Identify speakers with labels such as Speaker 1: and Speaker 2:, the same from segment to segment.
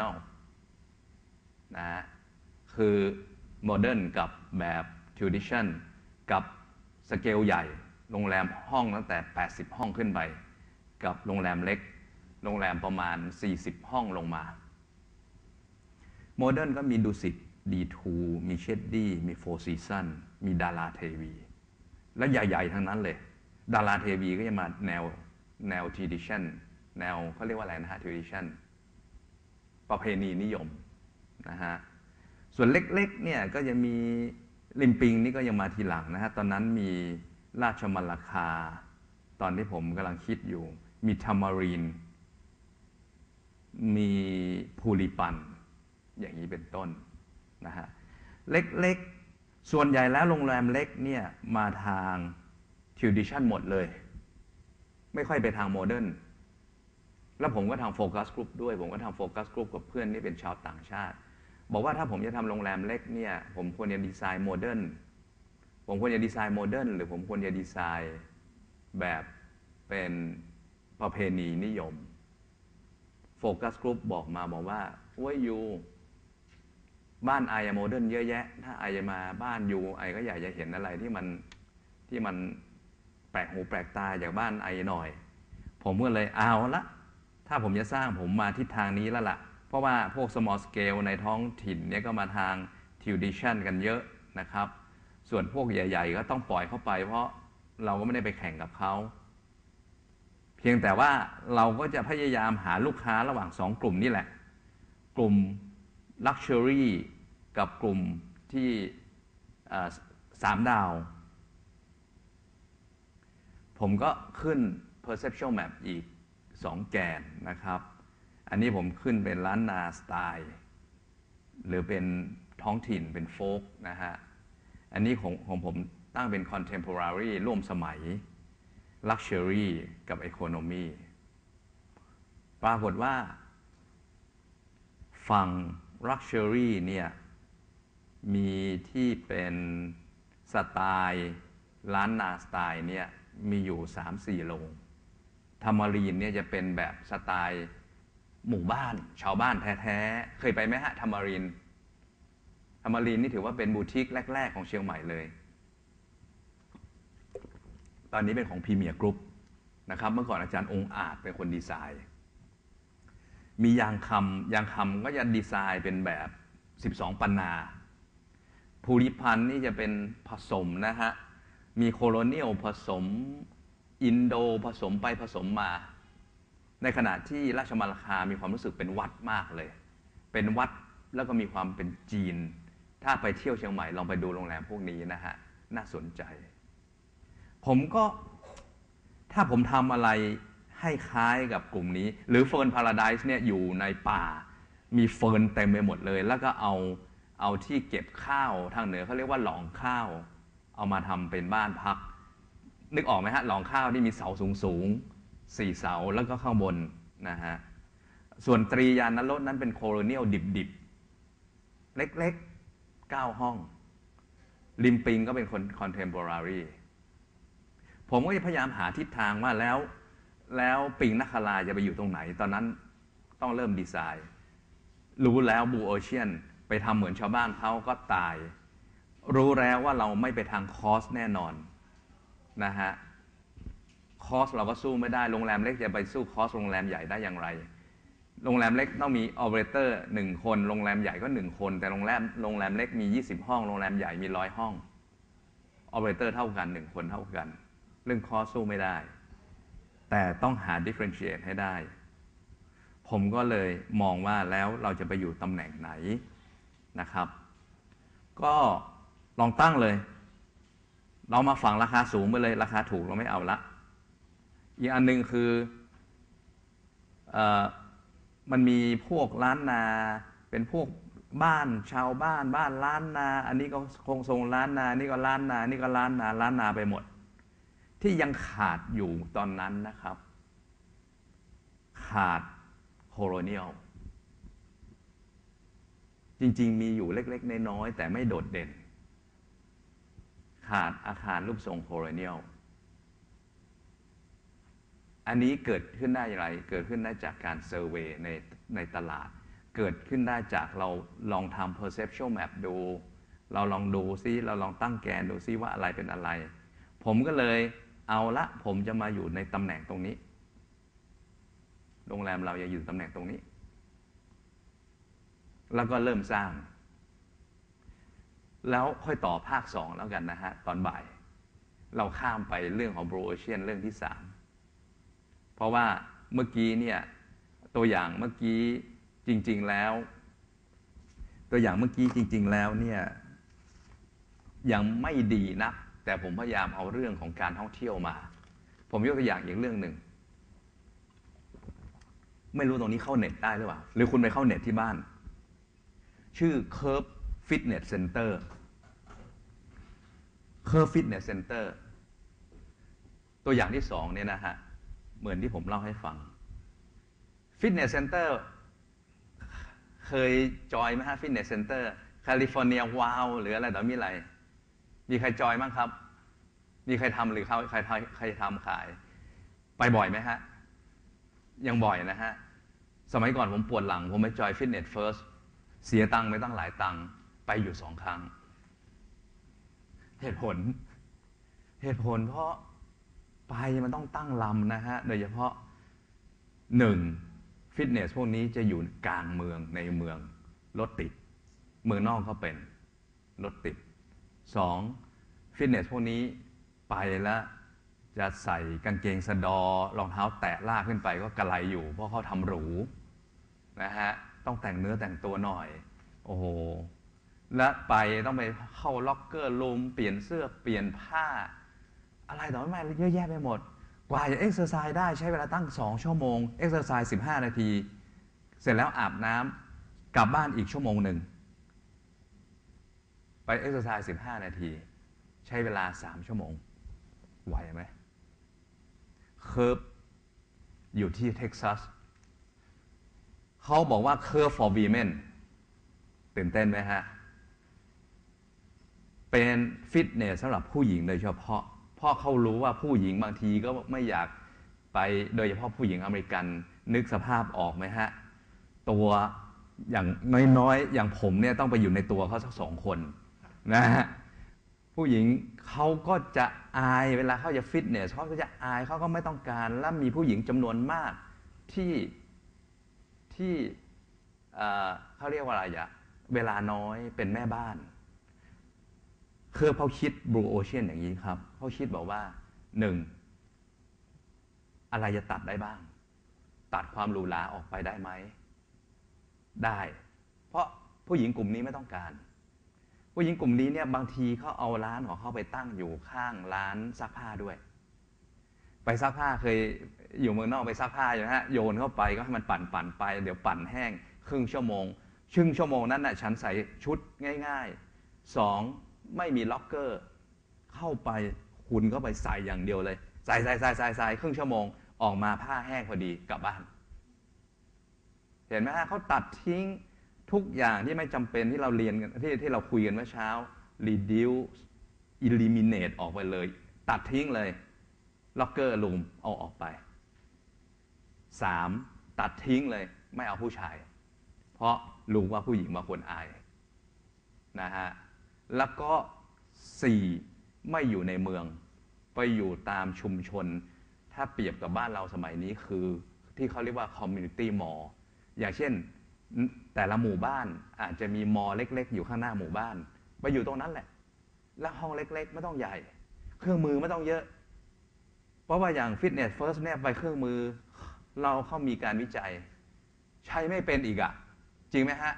Speaker 1: นอกนะฮะคือโมเดิร์นกับแบบทิวดิชันกับสเกลใหญ่ โรงแรมห้องตั้งแต่ 80 ห้องขึ้นไป กับโรงแรมเล็ก โรงแรมประมาณ 40 ห้องลงมา โมเดิร์นก็มีดุสิตดีทูมีเชดดี้มีโฟร์ซีซันมีดาราเทวี และใหญ่ ๆ ทั้งนั้นเลย ดาราเทวีก็จะมาแนวแนวทีดิชันแนวเขาเรียกว่าอะไรนะฮะทีดิชัน ประเพณีนิยมนะฮะส่วนเล็กๆเนี่ยก็จะมีลิมปิงนี่ก็ยังมาทีหลังนะฮะตอนนั้นมีราชมัลลาคา ตอนที่ผมกำลังคิดอยู่ มีทามารีน มีภูริปัน อย่างนี้เป็นต้นนะฮะเล็กๆ ส่วนใหญ่แล้วโรงแรมเล็กเนี่ยมาทางทิวดิชันหมดเลย ไม่ค่อยไปทางโมเดิร์น แล้วผมก็ทำโฟกัสกลุ่มด้วย ผมก็ทำโฟกัสกลุ่มกับเพื่อนที่เป็นชาวต่างชาติ บอกว่าถ้าผมจะทำโรงแรมเล็กเนี่ยผมควรจะดีไซน์โมเดิร์นผมควรจะดีไซน์โมเดิร์นหรือผมควรจะดีไซน์แบบเป็นประเพณีนิยมโฟกัสกลุ่มบอกมาบอกว่าว้ยยูบ้านไอโมเดิร์นเยอะแยะ ถ้าไอจะมาบ้านยูไอก็อยากจะเห็นอะไรที่มันที่มันแปลกหูแปลกตาจากบ้านไอหน่อย ผมก็เลยเอาละ ถ้าผมจะสร้างผมมาทิศทางนี้แล้วละ่ะ เพราะว่าพวก small scale ในท้องถิ่นเนี่ยก็มาทาง tuition กันเยอะนะครับ ส่วนพวกใหญ่ ๆ ก็ต้องปล่อยเข้าไป เพราะเราก็ไม่ได้ไปแข่งกับเขา เพียงแต่ว่าเราก็จะพยายามหาลูกค้าระหว่างสองกลุ่มนี่แหละ กลุ่ม luxury กับกลุ่มที่สามดาว ผมก็ขึ้น perception map อีก 2 แกนนะครับ อันนี้ผมขึ้นเป็นล้านนาสไตล์หรือเป็นท้องถิ่นเป็นโฟกนะฮะ อันนี้ของของผมตั้งเป็น contemporary ร่วมสมัย luxury กับ economy ปรากฏว่าฝั่ง luxury เนี่ยมีที่เป็นสไตล์ ล้านนาสไตล์เนี่ยมีอยู่ 3-4 โรง ธรรมารีนเนี่ยจะเป็นแบบสไตล์หมู่บ้าน ชาวบ้านแท้ๆ เคยไปไหมฮะธรรมารีนธรรมารีนนี่ถือว่าเป็นบูติกแรก ๆ ของเชียงใหม่เลย ตอนนี้เป็นของพรีเมียร์กรุ๊ปนะครับ เมื่อก่อนอาจารย์องค์อาจเป็นคนดีไซน์ มียางคำยางคำก็จะดีไซน์เป็นแบบ 12 ปันนา ภูริพันธ์นี่จะเป็นผสมนะฮะ มีโคโลเนียลผสม อินโดผสมไปผสมมา ในขณะที่ราชมัลคามีความรู้สึกเป็นวัดมากเลย เป็นวัดแล้วก็มีความเป็นจีน ถ้าไปเที่ยวเชียงใหม่ลองไปดูโรงแรมพวกนี้นะฮะ น่าสนใจ ผมก็ถ้าผมทำอะไรให้คล้ายกับกลุ่มนี้ หรือเฟิร์นพาราไดส์เนี่ยอยู่ในป่า มีเฟิร์นเต็มไปหมดเลย แล้วก็เอาเอาที่เก็บข้าวทางเหนือเขาเรียกว่าหลองข้าว เอามาทำเป็นบ้านพัก นึกออกไหมฮะหลองข้าวที่มีเสาสูงสูงสี่เสาแล้วก็ข้างบนนะฮะส่วนตรียานรถนั้นเป็นโคโลเนียลดิบๆ เล็กๆเก้าห้องริมปิงก็เป็นคนคอนเทมพอรารีผมก็พยายามหาทิศทางว่าแล้ว แล้วปิงนักคาราจะไปอยู่ตรงไหน ตอนนั้นต้องเริ่มดีไซน์ รู้แล้วบูโอเชียนไปทำเหมือนชาวบ้านเขาก็ตาย รู้แล้วว่าเราไม่ไปทางคอสแน่นอน นะฮะคอสเราก็สู้ไม่ได้โรงแรมเล็กจะไปสู้คอสโรงแรมใหญ่ได้อย่างไร โรงแรมเล็กต้องมีออเปอเรเตอร์หนึ่งคน โรงแรมใหญ่ก็หนึ่งคน แต่โรงแรมโรงแรมเล็กมี 20 ห้อง โรงแรมใหญ่มีร้อยห้องออเปอเรเตอร์เท่ากันหนึ่งคนเท่ากัน เรื่องคอสสู้ไม่ได้ แต่ต้องหา differentiate ให้ได้ ผมก็เลยมองว่าแล้วเราจะไปอยู่ตำแหน่งไหนนะครับ ก็ลองตั้งเลย เรามาฝั่งราคาสูงไปเลย ราคาถูกเราไม่เอาละอีกอันหนึ่งคืออมันมีพวกล้านนา เป็นพวกบ้านชาวบ้านบ้านล้านนา อันนี้ก็คงทรงล้านนา นี่ก็ล้านนา นี่ก็ล้านนาล้านนาไปหมด ที่ยังขาดอยู่ตอนนั้นนะครับ ขาดโคโลเนียลจริง ๆ มีอยู่เล็ก ๆ น้อยๆแต่ไม่โดดเด่น ขาดอาคารรูปทรงโคโลเนียลอันนี้เกิดขึ้นได้อย่างไร เกิดขึ้นได้จากการเซอร์เวยในในตลาด เกิดขึ้นได้จากเราลองทำ perceptual map ดู เราลองดูซิเราลองตั้งแกนดูซิว่าอะไรเป็นอะไร ผมก็เลยเอาละผมจะมาอยู่ในตำแหน่งตรงนี้ โรงแรมเราจะอยู่ตำแหน่งตรงนี้ แล้วก็เริ่มสร้าง แล้วค่อยต่อภาคสองแล้วกันนะฮะ ตอนบ่าย เราข้ามไปเรื่องของ Blue Ocean เรื่องที่สามเพราะว่าเมื่อกี้เนี่ยตัวอย่างเมื่อกี้จริง ๆแล้ว ตัวอย่างเมื่อกี้จริง ๆ แล้วเนี่ยยังไม่ดีนะแต่ผมพยายามเอาเรื่องของการท่องเที่ยวมา ผมยกตัวอย่างอีกเรื่องหนึ่ง ไม่รู้ตรงนี้เข้าเน็ตได้หรือเปล่า หรือคุณไปเข้าเน็ตที่บ้าน ชื่อ Curve Fitness Center Curve Fitness Center ตัวอย่างที่สองเนี่ยนะฮะ เหมือนที่ผมเล่าให้ฟัง Fitness Center เคยจอยไหมฮะ Fitness Center แคลิฟอร์เนียวาวหรืออะไรต่อมีอะไร มีใครจอยบ้างครับ มีใครทำหรือเขาใครใครทำขาย ไปบ่อยไหมฮะ ยังบ่อยนะฮะ สมัยก่อนผมปวดหลัง ผมไปจอยฟิตเนสเฟิร์สเสียตังค์ไปตั้งหลายตังค์ ไปอยู่สองครั้ง เหตุผล เหตุผลเพราะไปมันต้องตั้งลำนะฮะ โดยเฉพาะหนึ่งฟิตเนสพวกนี้จะอยู่กลางเมืองในเมืองรถติด เมืองนอกก็เป็นรถติดสองฟิตเนสพวกนี้ไปแล้วจะใส่กางเกงสะดอรองเท้าแตะลากขึ้นไปก็กระไรอยู่ เพราะเขาทำหรูนะฮะ ต้องแต่งเนื้อแต่งตัวหน่อย โอ้โห และไปต้องไปเข้าล็อกเกอร์รูมเปลี่ยนเสื้อเปลี่ยนผ้า อะไรต่อไม่เยอะแยะไปหมด กว่าจะเอ็กซ์เซอร์ไซส์ได้ใช้เวลาตั้ง 2 ชั่วโมงเอ็กซ์เซอร์ไซส์15 นาที เสร็จแล้วอาบน้ำกลับบ้านอีกชั่วโมงหนึ่ง ไปเอ็กซ์เซอร์ไซส์15 นาที ใช้เวลา 3 ชั่วโมง ไหวไหมเคิร์ฟอยู่ที่เท็กซัสเขาบอกว่า Curve for Women ตื่นเต้นไหมฮะ เป็นฟิตเนสสำหรับผู้หญิงโดยเฉพาะ เพราะเขารู้ว่าผู้หญิงบางทีก็ไม่อยากไปโดยเฉพาะผู้หญิงอเมริกันนึกสภาพออกไหมฮะ ตัวอย่างน้อยๆ อย่างผมเนี่ยต้องไปอยู่ในตัวเขาสักสองคนนะฮะผู้หญิงเขาก็จะอายเวลาเขาจะฟิตเนสเขาก็จะอายเขาก็ไม่ต้องการ และมีผู้หญิงจำนวนมากที่ที่เขาเรียกว่าอะไรอะเวลาน้อยเป็นแม่บ้าน คือเขาคิดบลูโอเชียนอย่างนี้ครับเขาคิดบอกว่าหนึ่งอะไรจะตัดได้บ้าง ตัดความหรูหราออกไปได้ไหม ได้ เพราะผู้หญิงกลุ่มนี้ไม่ต้องการ ผู้หญิงกลุ่มนี้เนี่ยบางทีเขาเอาร้านของเขาไปตั้งอยู่ข้างร้านซักผ้าด้วย ไปซักผ้าเคยอยู่เมืองนอกไปซักผ้าอยู่นะฮะโยนเข้าไปก็ให้มันปั่นปั่นไป เดี๋ยวปั่นแห้ง ครึ่งชั่วโมงครึ่งชั่วโมงนั้นน่ะฉันใส่ชุดง่ายๆสอง ไม่มีล็อกเกอร์ เข้าไปคุณก็ไปใส่อย่างเดียวเลย ใส่ใส่ใส่ใส่ใส่ครึ่งชั่วโมงออกมาผ้าแห้งพอดีกลับบ้าน เห็นไหมฮะเขาตัดทิ้งทุกอย่างที่ไม่จำเป็นที่เราเรียนกันที่ที่เราคุยกันเมื่อเช้า reduce eliminate ออกไปเลย ตัดทิ้งเลยล็อกเกอร์ลุมเอาออกไปสามตัดทิ้งเลย ไม่เอาผู้ชาย เพราะรู้ว่าผู้หญิงบางคนอายนะฮะ แล้วก็สี่ไม่อยู่ในเมือง ไปอยู่ตามชุมชน ถ้าเปรียบกับบ้านเราสมัยนี้คือที่เขาเรียกว่า community mall อย่างเช่นแต่ละหมู่บ้านอาจจะมีมอเล็ก ๆ อยู่ข้างหน้าหมู่บ้าน ไปอยู่ตรงนั้นแหละ แล้วห้องเล็กๆ ไม่ต้องใหญ่ เครื่องมือไม่ต้องเยอะ เพราะว่าอย่างฟิตเนสเฟิร์สเนี่ยไปเครื่องมือ เราเข้ามีการวิจัย ใช้ไม่เป็นอีกอะ่ะจริงไหมฮะ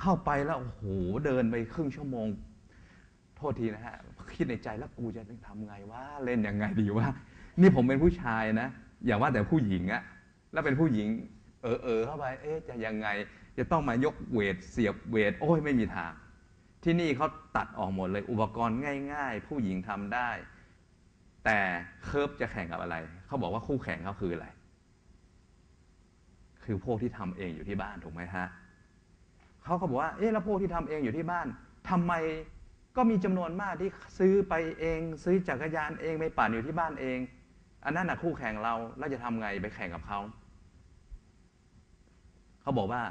Speaker 1: เข้าไปแล้วโอ้โหเดินไปครึ่งชั่วโมง โทษทีนะฮะคิดในใจแล้วกูจะทำไงว่าเล่นยังไงดีว่า นี่ผมเป็นผู้ชายนะ อย่าว่าแต่ผู้หญิงอะแล้วเป็นผู้หญิง เออเออเข้าไป เอ๊ะจะยังไง จะต้องมายกเวทเสียบเวทโอ้ยไม่มีทาง ที่นี่เขาตัดออกหมดเลย อุปกรณ์ง่าย ๆ ผู้หญิงทำได้ แต่เคิร์ฟจะแข่งกับอะไรเขาบอกว่าคู่แข่งเขาคืออะไร คือพวกที่ทำเองอยู่ที่บ้านถูกไหมฮะ เขาก็บอกว่าเอ๊ะแล้วพวกที่ทำเองอยู่ที่บ้านทำไมก็มีจำนวนมากที่ซื้อไปเอง ซื้อจักรยานเองไปปั่นอยู่ที่บ้านเอง อันนั้นนะคู่แข่งเราเราจะทำไงไปแข่งกับเขาเขาบอกว่า